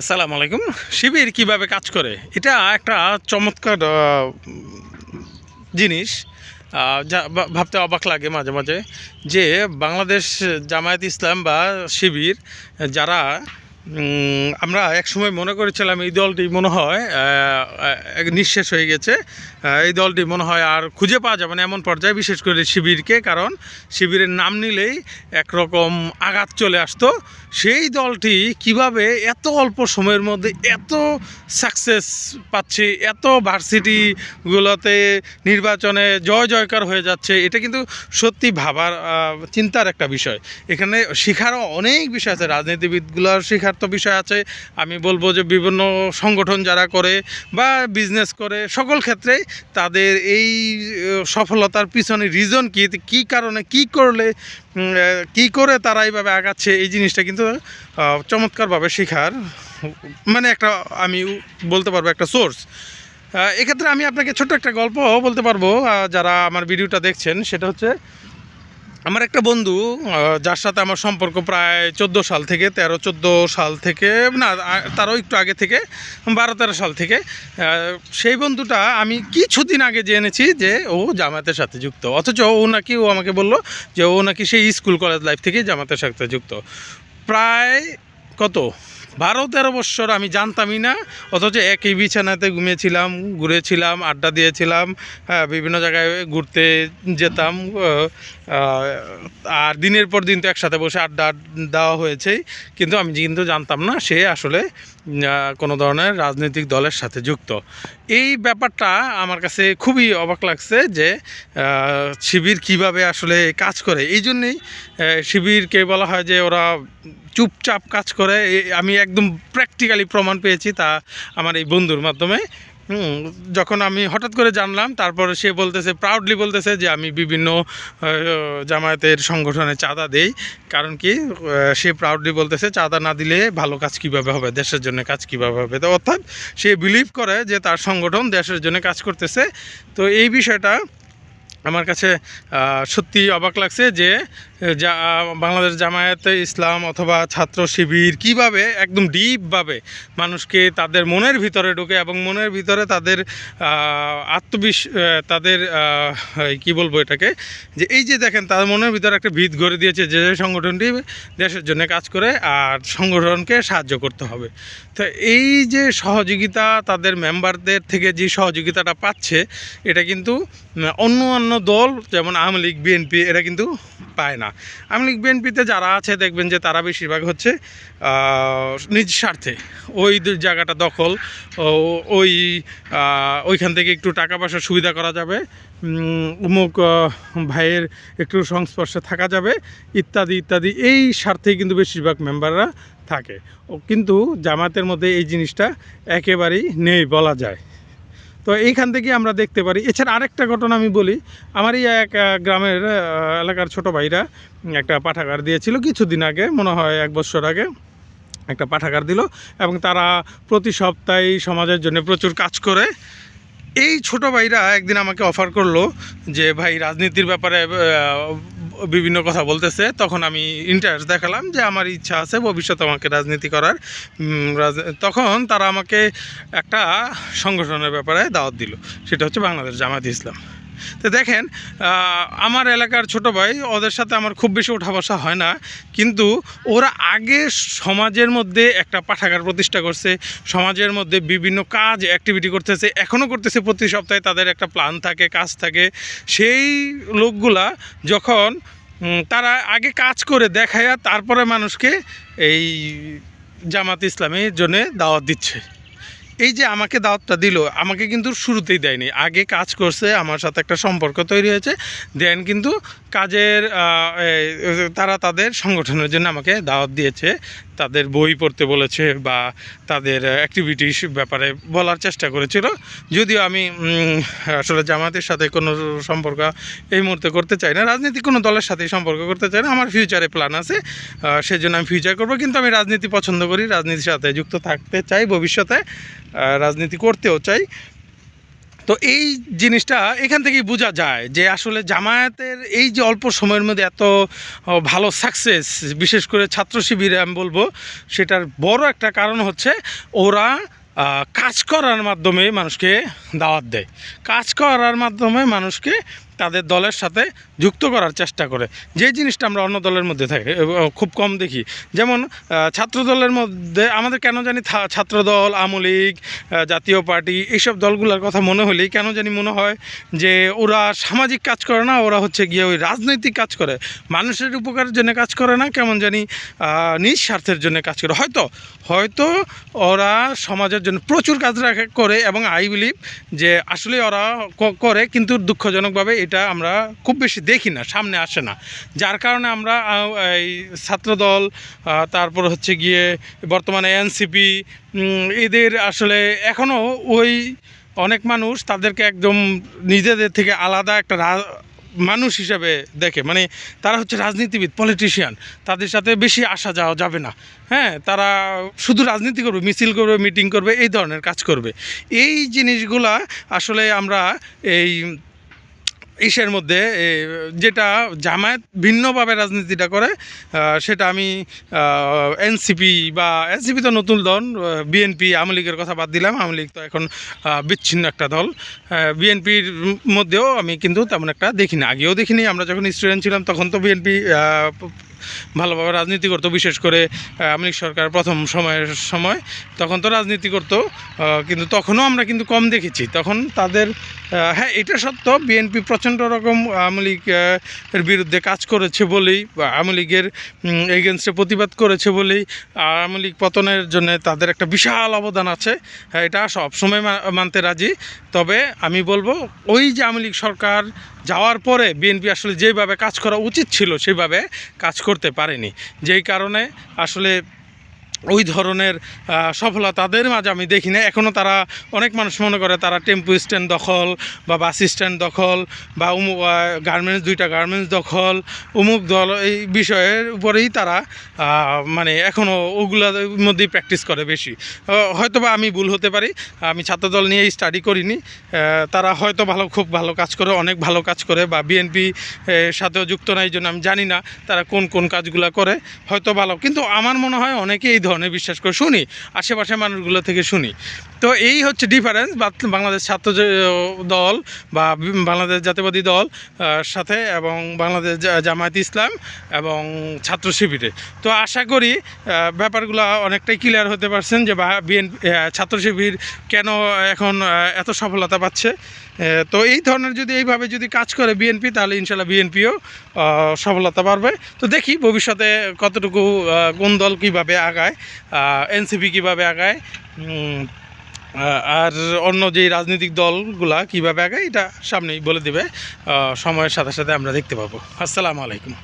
আসসালামু আলাইকুম। শিবির কীভাবে কাজ করে? এটা একটা চমৎকার জিনিস। যা ভাবতে অবাক লাগে মাঝে মাঝে যে বাংলাদেশ জামায়াত ইসলাম বা শিবির, যারা আমরা একসময় মনে করেছিলাম এই দলটি মনে হয় নিঃশেষ হয়ে গেছে। এই দলটি মনে হয় আর খুঁজে পাওয়া যাবে না এমন পর্যায়ে, বিশেষ করে শিবিরকে, কারণ শিবিরের নাম নিলেই একরকম আঘাত চলে আসতো। সেই দলটি কীভাবে এত অল্প সময়ের মধ্যে এত সাকসেস পাচ্ছে, এত ভার্সিটিগুলোতে নির্বাচনে জয় জয়কার হয়ে যাচ্ছে, এটা কিন্তু সত্যি ভাবার চিন্তার একটা বিষয়। এখানে শেখারও অনেক বিষয় আছে, রাজনীতিবিদগুলোর শেখার তো বিষয় আছে। আমি বলব যে বিভিন্ন সংগঠন যারা করে বা বিজনেস করে, সকল ক্ষেত্রেই তাদের এই সফলতার পিছনে রিজন কী? কী কারণে কি করলে কি করে তারা এইভাবে আগাচ্ছে? এই জিনিসটা কিন্তু চমৎকারভাবে শেখার মানে একটা আমি বলতে পারব একটা সোর্স এক্ষেত্রে আমি আপনাকে ছোট্ট একটা গল্প বলতে পারব। যারা আমার ভিডিওটা দেখছেন, সেটা হচ্ছে আমার একটা বন্ধু যার সাথে আমার সম্পর্ক প্রায় চোদ্দ সাল থেকে, তেরো, চোদ্দ সাল থেকে, না তারও একটু আগে থেকে, বারো, তেরো সাল থেকে সেই বন্ধুটা আমি কিছুদিন আগে জেনেছি যে ও জামাতের সাথে যুক্ত। অথচ ও নাকি, ও আমাকে বলল যে ও নাকি সেই স্কুল কলেজ লাইফ থেকেই জামাতের সাথে যুক্ত। প্রায় কত? বারো, তেরো বৎসর আমি জানতামই না, অথচ একই বিছানাতে ঘুমিয়েছিলাম, ঘুরেছিলাম, আড্ডা দিয়েছিলাম হ্যাঁ বিভিন্ন জায়গায় ঘুরতে যেতাম আর দিনের পর দিন তো একসাথে বসে আড্ডা দেওয়া হয়েছেই। কিন্তু আমি কিন্তু জানতাম না সে আসলে কোনো ধরনের রাজনৈতিক দলের সাথে যুক্ত। এই ব্যাপারটা আমার কাছে খুবই অবাক লাগছে যে শিবির কীভাবে আসলে কাজ করে। এই জন্যেই শিবিরকে বলা হয় যে ওরা চুপচাপ কাজ করে। আমি একদম প্র্যাকটিক্যালি প্রমাণ পেয়েছি তা আমার এই বন্ধুর মাধ্যমে। যখন আমি হঠাৎ করে জানলাম, তারপরে সে বলতেছে প্রাউডলি বলতেছে যে আমি বিভিন্ন জামায়াতের সংগঠনে চাঁদা দেই। কারণ কি সে প্রাউডলি বলতেছে, চাঁদা না দিলে ভালো কাজ কীভাবে হবে, দেশের জন্য কাজ কীভাবে হবে? তো অর্থাৎ সে বিলিভ করে যে তার সংগঠন দেশের জন্য কাজ করতেছে। তো এই বিষয়টা আমার কাছে সত্যি অবাক লাগছে যে যা বাংলাদেশ জামায়াতে ইসলাম অথবা ছাত্র শিবির কীভাবে একদম ডিপভাবে মানুষকে তাদের মনের ভিতরে ঢুকে এবং মনের ভিতরে তাদের আত্মবিশ তাদের কি বলব এটাকে? যে এই যে দেখেন তার মনের ভিতরে একটা ভিত গড়ে দিয়েছে যে যে সংগঠনটি দেশের জন্য কাজ করে আর সংগঠনকে সাহায্য করতে হবে। তো এই যে সহযোগিতা তাদের মেম্বারদের থেকে যে সহযোগিতাটা পাচ্ছে, এটা কিন্তু অন্য অন্য দল যেমন আওয়ামী লীগ, বিএনপি, এরা কিন্তু পায় না। আওয়ামী লীগ বিএনপিতে যারা আছে দেখবেন যে তারা বেশিরভাগ হচ্ছে নিজ স্বার্থে। ওই জায়গাটা দখল ওই ওইখান থেকে একটু টাকা পয়সার সুবিধা করা যাবে উম, অমুক ভাইয়ের একটু সংস্পর্শে থাকা যাবে ইত্যাদি ইত্যাদি। এই স্বার্থেই কিন্তু বেশিরভাগ মেম্বাররা থাকে। কিন্তু জামাতের মধ্যে এই জিনিসটা একেবারেই নেই বলা যায়। তো এইখান থেকে আমরা দেখতে পারি। এছাড়া আরেকটা ঘটনা আমি বলি, আমারই এক গ্রামের এলাকার ছোট ভাইরা একটা পাঠাগার দিয়েছিল কিছুদিন আগে, মনে হয় এক বছর আগে। একটা পাঠাগার দিল এবং তারা প্রতি সপ্তাহে সমাজের জন্য প্রচুর কাজ করে। এই ছোট ভাইরা একদিন আমাকে অফার করল যে, ভাই, রাজনীতির ব্যাপারে বিভিন্ন কথা বলতেছে, তখন আমি ইন্টারেস্ট দেখালাম যে আমার ইচ্ছা আছে ভবিষ্যতে আমাকে রাজনীতি করার। তখন তারা আমাকে একটা সংগঠনের ব্যাপারে দাওয়াত দিল, সেটা হচ্ছে বাংলাদেশ জামায়াত ইসলাম। তো দেখেন আমার এলাকার ছোট ভাই, ওদের সাথে আমার খুব বেশি ওঠা বসা হয় না, কিন্তু ওরা আগে সমাজের মধ্যে একটা পাঠাগার প্রতিষ্ঠা করছে, সমাজের মধ্যে বিভিন্ন কাজ অ্যাক্টিভিটি করতেছে এখনও করতেছে, প্রতি সপ্তাহে তাদের একটা প্ল্যান থাকে, কাজ থাকে। সেই লোকগুলা যখন তারা আগে কাজ করে দেখায়া তারপরে মানুষকে এই জামাত ইসলামের জন্য দাওয়াত দিচ্ছে। এই যে আমাকে দাওয়াতটা দিল, আমাকে কিন্তু শুরুতেই দেয়নি। আগে কাজ করছে, আমার সাথে একটা সম্পর্ক তৈরি হয়েছে। দেন কিন্তু কাজের তারা তাদের সংগঠনের জন্য আমাকে দাওয়াত দিয়েছে। তাদের বই পড়তে বলেছে বা তাদের অ্যাক্টিভিটিস ব্যাপারে বলার চেষ্টা করেছিল। যদিও আমি আসলে জামাতের সাথে কোনো সম্পর্ক এই মুহূর্তে করতে চাই না। রাজনীতি কোনো দলের সাথেই সম্পর্ক করতে চাই না। আমার ফিউচারে প্ল্যান আছে। সেজন্য আমি ফিউচার করব। কিন্তু আমি রাজনীতি পছন্দ করি। রাজনীতির সাথে যুক্ত থাকতে চাই ভবিষ্যতে। রাজনীতি করতেও চাই। তো এই জিনিসটা এখান থেকেই বোঝা যায় যে আসলে জামায়াতের এই যে অল্প সময়ের মধ্যে এত ভালো সাকসেস বিশেষ করে ছাত্র শিবিরে আমি বলব, সেটার বড় একটা কারণ হচ্ছে ওরা কাজ করার মাধ্যমে মানুষকে দাওয়াত দেয়। কাজ করার মাধ্যমে মানুষকে তাদের দলের সাথে যুক্ত করার চেষ্টা করে। যে জিনিসটা আমরা অন্য দলের মধ্যে থাকি খুব কম দেখি। যেমন ছাত্র দলের মধ্যে আমাদের কেন জানি ছাত্র দল আওয়ামী লীগ জাতীয় পার্টি এইসব দলগুলোর কথা মনে হলেই কেন জানি মনে হয় যে ওরা সামাজিক কাজ করে না, ওরা হচ্ছে গিয়ে ওই রাজনৈতিক কাজ করে। মানুষের উপকারের জন্য কাজ করে না, কেমন জানি নিজ স্বার্থের জন্য কাজ করে। হয়তো হয়তো ওরা সমাজের জন্য প্রচুর কাজ করে এবং আই বিলিভ যে আসলে ওরা করে, কিন্তু দুঃখজনকভাবে এটা আমরা খুব বেশি দেখি না, সামনে আসে না। যার কারণে আমরা এই ছাত্রদল তারপর হচ্ছে গিয়ে বর্তমানে এনসিপি এদের আসলে এখনও ওই অনেক মানুষ তাদেরকে একদম নিজেদের থেকে আলাদা একটা মানুষ হিসাবে দেখে। মানে তারা হচ্ছে রাজনীতিবিদ পলিটিশিয়ান তাদের সাথে বেশি আসা যাওয়া যাবে না। হ্যাঁ তারা শুধু রাজনীতি করবে, মিছিল করবে মিটিং করবে, এই ধরনের কাজ করবে। এই জিনিসগুলা আসলে আমরা এই ইসের মধ্যে যেটা জামায়াত ভিন্নভাবে রাজনীতিটা করে সেটা আমি এনসিপি বা এনসিপি তো নতুন দল বিএনপি, আওয়ামী লীগের কথা বাদ দিলাম, আওয়ামী লীগ তো এখন বিচ্ছিন্ন একটা দল। বিএনপির মধ্যেও আমি কিন্তু তেমন একটা দেখি না আগেও দেখিনি, আমরা যখন স্টুডেন্ট ছিলাম তখন তো বিএনপি ভালোভাবে রাজনীতি করতো বিশেষ করে আওয়ামী সরকার প্রথম সময়ের সময়। তখন তো রাজনীতি করতো কিন্তু তখনও আমরা কিন্তু কম দেখেছি। তখন তাদের হ্যাঁ এটা সত্য বিএনপি প্রচণ্ড রকম আওয়ামী লীগ এর বিরুদ্ধে কাজ করেছে বলেই বা আওয়ামী লীগের এগেনস্টে প্রতিবাদ করেছে বলেই আওয়ামী লীগ পতনের জন্য তাদের একটা বিশাল অবদান আছে। হ্যাঁ, এটা সবসময় মানতে রাজি। তবে আমি বলব ওই যে আওয়ামী লীগ সরকার যাওয়ার পরে বিএনপি আসলে যেভাবে কাজ করা উচিত ছিল, সেভাবে কাজ করতে পারেনি। যেই কারণে আসলে ওই ধরনের সফলতা তাদের মাঝে আমি দেখি না এখনও তারা অনেক মানুষ মনে করে তারা টেম্পু স্ট্যান্ড দখল বা বাস স্ট্যান্ড দখল বা উমুক গার্মেন্টস, দুইটা গার্মেন্টস দখল অমুক দল, এই বিষয়ের উপরেই তারা মানে এখনও ওগুলোর মধ্যেই প্র্যাকটিস করে বেশি। হয়তো বা আমি ভুল হতে পারি, আমি ছাত্রদল নিয়ে স্টাডি করিনি তারা হয়তো ভালো, খুব ভালো কাজ করে, অনেক ভালো কাজ করে বা বিএনপি সাথেও যুক্ত নাই জন্য আমি জানি না তারা কোন কোন কাজগুলো করে, হয়তো ভালো। কিন্তু আমার মনে হয় অনেকে এই ধরনের বিশ্বাস করে শুনি আশেপাশে মানুষগুলো থেকে শুনি। তো এই হচ্ছে ডিফারেন্স বাংলাদেশ ছাত্র দল বা বাংলাদেশ জাতীয়বাদী দল সাথে এবং বাংলাদেশ জামায়াত ইসলাম এবং ছাত্র শিবিরে তো আশা করি ব্যাপারগুলো অনেকটাই ক্লিয়ার হতে পারছেন যে বা বিএনপি ছাত্র শিবির কেন এখন এত সফলতা পাচ্ছে। তো এই ধরনের যদি এইভাবে যদি কাজ করে বিএনপি, তাহলে ইনশাল্লাহ বিএনপিও সফলতা পারবে তো দেখি ভবিষ্যতে কতটুকু কোন দল কীভাবে আগায় এনসিপি কীভাবে আগায় আর অন্য যে রাজনৈতিক দলগুলা কীভাবে আগায়, এটা সামনেই বলে দেবে। সময়ের সাথে সাথে আমরা দেখতে পাবো। আসসালামু আলাইকুম।